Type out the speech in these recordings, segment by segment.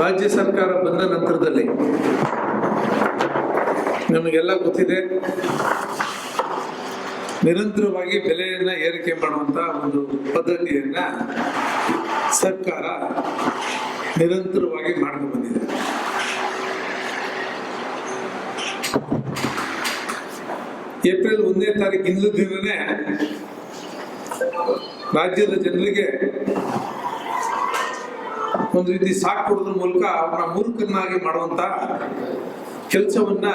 ರಾಜ್ಯ ಸರ್ಕಾರ ಬಂದ ನಂತರದಲ್ಲಿ ನಮಗೆಲ್ಲ ಗೊತ್ತಿದೆ, ನಿರಂತರವಾಗಿ ಬೆಲೆಯನ್ನ ಏರಿಕೆ ಮಾಡುವಂತ ಒಂದು ಪದ್ಧತಿಯನ್ನ ಸರ್ಕಾರ ನಿರಂತರವಾಗಿ ಮಾಡ್ಕೊಂಡು ಬಂದಿದೆ. ಏಪ್ರಿಲ್ ಒಂದನೇ ತಾರೀಕಿನ ದಿನನೇ ರಾಜ್ಯದ ಜನರಿಗೆ ಒಂದು ರೀತಿ ಸಾಕ್ ಕೊಡೋದ್ರ ಮೂಲಕ ಅವನ ಮೂರ್ಖನಾಗಿ ಮಾಡುವಂತ ಕೆಲಸವನ್ನ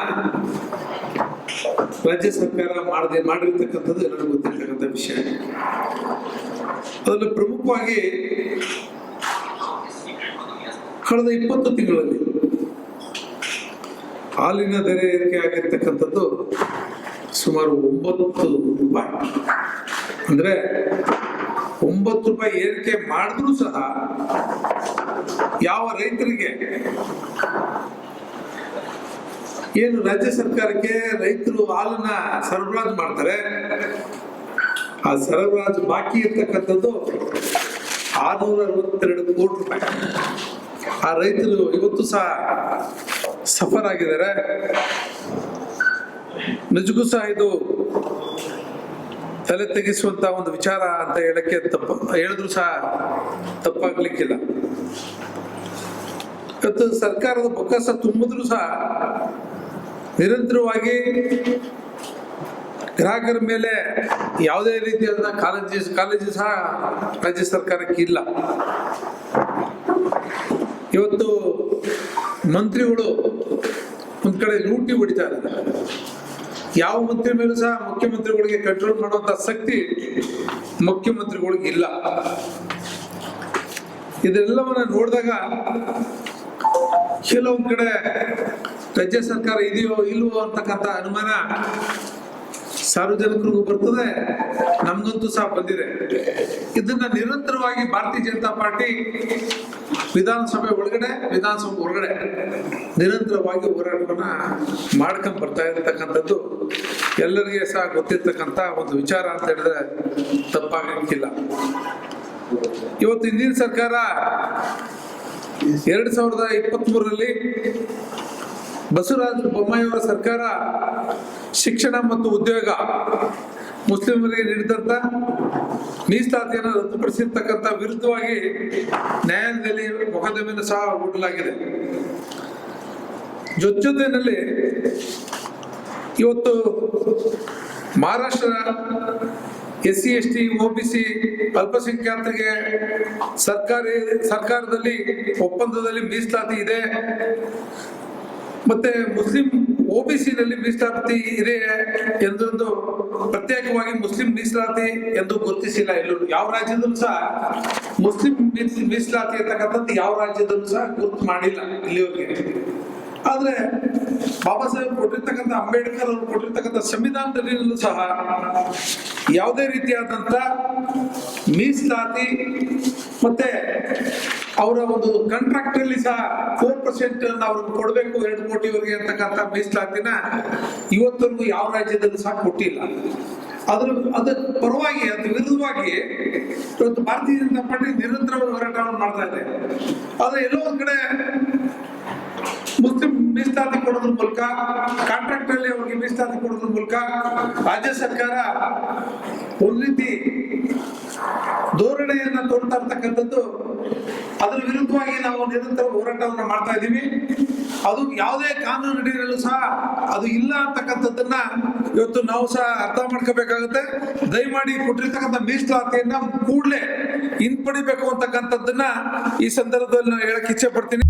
ರಾಜ್ಯ ಸರ್ಕಾರ ಮಾಡದೆ ಮಾಡಿರ್ತಕ್ಕಂಥದ್ದು ನನಗೆ ಗೊತ್ತಿರ್ತಕ್ಕಂಥ ವಿಷಯ. ಅದನ್ನು ಪ್ರಮುಖವಾಗಿ ಕಳೆದ ಇಪ್ಪತ್ತು ತಿಂಗಳಲ್ಲಿ ಹಾಲಿನ ದರ ಏರಿಕೆ ಆಗಿರ್ತಕ್ಕಂಥದ್ದು ಸುಮಾರು ಒಂಬತ್ತು ರೂಪಾಯಿ ಅಂದ್ರೆ ಒಂಬತ್ತು ರೂಪಾಯಿ ಏರಿಕೆ ಮಾಡಿದ್ರು ಸಹ ಯಾವ ರೈತರಿಗೆ ಏನು ರಾಜ್ಯ ಸರ್ಕಾರಕ್ಕೆ ರೈತರು ಹಾಲನ್ನ ಸರಬರಾಜು ಮಾಡ್ತಾರೆ, ಆ ಸರಬರಾಜು ಬಾಕಿ ಇರ್ತಕ್ಕಂಥದ್ದು ಆರ್ನೂರ ಅರವತ್ತೆರಡು ಕೋಟಿ ರೂಪಾಯಿ. ಆ ರೈತರು ಇವತ್ತು ಸಹ ಸಫರ್ ಆಗಿದ್ದಾರೆ. ನಿಜಕ್ಕೂ ಸಹ ಇದು ತಲೆ ತೆಗೆಸುವಂತ ಒಂದು ವಿಚಾರ ಅಂತ ಹೇಳಕ್ಕೆ ತಪ್ಪ, ಹೇಳಿದ್ರು ಸಹ ತಪ್ಪಾಗ್ಲಿಕ್ಕಿಲ್ಲ. ಇವತ್ತು ಸರ್ಕಾರದ ಬೊಕ್ಕಸ ತುಂಬಿದ್ರು ಸಹ ನಿರಂತರವಾಗಿ ಗ್ರಾಹಕರ ಮೇಲೆ ಯಾವುದೇ ರೀತಿಯಾದ ಕಾಳಜಿ ಕಾಲೇಜು ಸಹ ರಾಜ್ಯ ಸರ್ಕಾರಕ್ಕೆ ಇಲ್ಲ. ಇವತ್ತು ಮಂತ್ರಿಗಳು ಒಂದ್ ಕಡೆ ಲೂಟಿ ಹೊಡಿತಾ ಯಾವ ಮಂತ್ರಿ ಮೇಲೂ ಸಹ ಮುಖ್ಯಮಂತ್ರಿಗಳಿಗೆ ಕಂಟ್ರೋಲ್ ಮಾಡುವಂತ ಶಕ್ತಿ ಮುಖ್ಯಮಂತ್ರಿಗಳಿಗೆ ಇಲ್ಲ. ಇದೆಲ್ಲವನ್ನ ನೋಡಿದಾಗ ಕೆಲವೊಂದ್ ಕಡೆ ರಾಜ್ಯ ಸರ್ಕಾರ ಇದೆಯೋ ಇಲ್ವೋ ಅಂತಕ್ಕಂಥ ಅನುಮಾನ ಸಾರ್ವಜನಿಕರಿಗೂ ಬರ್ತದೆ, ನಮ್ಗಂತೂ ಸಹ ಬಂದಿದೆ. ಇದನ್ನ ನಿರಂತರವಾಗಿ ಭಾರತೀಯ ಜನತಾ ಪಾರ್ಟಿ ವಿಧಾನಸಭೆ ಒಳಗಡೆ ವಿಧಾನಸಭೆ ಹೊರಗಡೆ ನಿರಂತರವಾಗಿ ಹೋರಾಟವನ್ನ ಮಾಡ್ಕೊಂಡ್ ಬರ್ತಾ ಇರತಕ್ಕಂಥದ್ದು ಎಲ್ಲರಿಗೆ ಸಹ ಗೊತ್ತಿರ್ತಕ್ಕಂಥ ಒಂದು ವಿಚಾರ ಅಂತ ಹೇಳಿದ್ರೆ ತಪ್ಪಾಗಕ್ಕಿಲ್ಲ ಇವತ್ತು ಹಿಂದಿನ ಸರ್ಕಾರ ಎರಡ್ ಸಾವಿರದ ಇಪ್ಪತ್ತ್ ಮೂರರಲ್ಲಿ ಬಸವರಾಜ ಬೊಮ್ಮಾಯಿಯವರ ಸರ್ಕಾರ ಶಿಕ್ಷಣ ಮತ್ತು ಉದ್ಯೋಗ ಮುಸ್ಲಿಮರಿಗೆ ನೀಡಿದಂತ ಮೀಸಲಾತಿಯನ್ನು ರದ್ದುಪಡಿಸಿರ್ತಕ್ಕಂಥ ವಿರುದ್ಧವಾಗಿ ನ್ಯಾಯಾಲಯದಲ್ಲಿ ಮೊಕದ್ದಮೆಯನ್ನು ಸಹ ಹೂಡಲಾಗಿದೆ. ಜೊತೆಯಲ್ಲಿ ಇವತ್ತು Maharashtra S C S T O B C ಅಲ್ಪಸಂಖ್ಯಾತರಿಗೆ ಸರ್ಕಾರಿ, ಸರ್ಕಾರದಲ್ಲಿ ಒಪ್ಪಂದದಲ್ಲಿ ಮೀಸಲಾತಿ ಇದೆ. ಮತ್ತೆ ಮುಸ್ಲಿಂ ನಲ್ಲಿ ಮೀಸಲಾತಿ ಇದೆ ಎಂದೊಂದು ಪ್ರತ್ಯೇಕವಾಗಿ ಮುಸ್ಲಿಂ ಮೀಸಲಾತಿ ಎಂದು ಗುರುತಿಸಿಲ್ಲ ಎಲ್ಲರೂ ಯಾವ ರಾಜ್ಯದಲ್ಲೂ ಸಹ ಮುಸ್ಲಿಂ ಮೀಸ್- ಮೀಸಲಾತಿ ಅಂತಕ್ಕಂಥದ್ದು ಯಾವ ರಾಜ್ಯದಲ್ಲೂ ಸಹ ಗುರುತು ಮಾಡಿಲ್ಲ ಇಲ್ಲಿವರೆಗೆ. ಆದ್ರೆ ಬಾಬಾ ಸಾಹೇಬ್ ಕೊಟ್ಟಿರ್ತಕ್ಕಂಥ ಅಂಬೇಡ್ಕರ್ ಅವರು ಕೊಟ್ಟಿರ್ತಕ್ಕಂಥ ಸಂವಿಧಾನದಲ್ಲಿನಲ್ಲೂ ಸಹ ಯಾವುದೇ ರೀತಿಯಾದಂತ ಮೀಸಲಾತಿ ಮತ್ತೆ ಅವರ ಒಂದು ಕಾಂಟ್ರಾಕ್ಟ್ ಅಲ್ಲಿ ಸಹ ಫೋರ್ ಪರ್ಸೆಂಟ್ ಅವ್ರಿಗೆ ಕೊಡಬೇಕು ಎರಡು ಕೋಟಿವರೆಗೆ ಅಂತಕ್ಕಂಥ ಮೀಸಲಾತಿನ ಇವತ್ತರೆಗೂ ಯಾವ ರಾಜ್ಯದಲ್ಲೂ ಸಹ ಕೊಟ್ಟಿಲ್ಲ. ಅದ್ರ ಅದ್ರ ಪರವಾಗಿ ಅದ್ರ ವಿರುದ್ಧವಾಗಿ ಇವತ್ತು ಭಾರತೀಯ ಜನತಾ ಪಾರ್ಟಿ ನಿರಂತರವಾಗಿ ಹೋರಾಟವನ್ನು ಮಾಡ್ತಾ ಇದೆ. ಆದ್ರೆ ಎಲ್ಲೋ ಒಂದ್ ಕಡೆ ಮೀಸಲಾತಿ ಕೊಡೋದ್ರ ಮೂಲಕ ಕಾಂಟ್ರಾಕ್ಟ್ ಅಲ್ಲಿ ಅವ್ರಿಗೆ ಮೀಸಲಾತಿ ಕೊಡೋದ್ರ ಮೂಲಕ ರಾಜ್ಯ ಸರ್ಕಾರ ಒಂದ್ ರೀತಿ ಧೋರಣೆಯನ್ನ ತೋರ್ತಾ ಇರ್ತಕ್ಕಂಥದ್ದು, ಅದರ ವಿರುದ್ಧವಾಗಿ ನಾವು ನಿರಂತರ ಹೋರಾಟವನ್ನ ಮಾಡ್ತಾ ಇದ್ದೀವಿ. ಅದು ಯಾವುದೇ ಕಾನೂನು ಅಡಿಯಲ್ಲೂ ಸಹ ಅದು ಇಲ್ಲ ಅಂತಕ್ಕಂಥದ್ದನ್ನ ಇವತ್ತು ನಾವು ಸಹ ಅರ್ಥ ಮಾಡ್ಕೋಬೇಕಾಗುತ್ತೆ. ದಯಮಾಡಿ ಕೊಟ್ಟಿರ್ತಕ್ಕಂಥ ಮೀಸಲಾತಿಯನ್ನ ಕೂಡಲೇ ಹಿಂಪಡಿಬೇಕು ಅಂತಕ್ಕಂಥದ್ದನ್ನ ಈ ಸಂದರ್ಭದಲ್ಲಿ ನಾನು ಹೇಳಕ್ ಇಚ್ಛೆ ಪಡ್ತೀನಿ.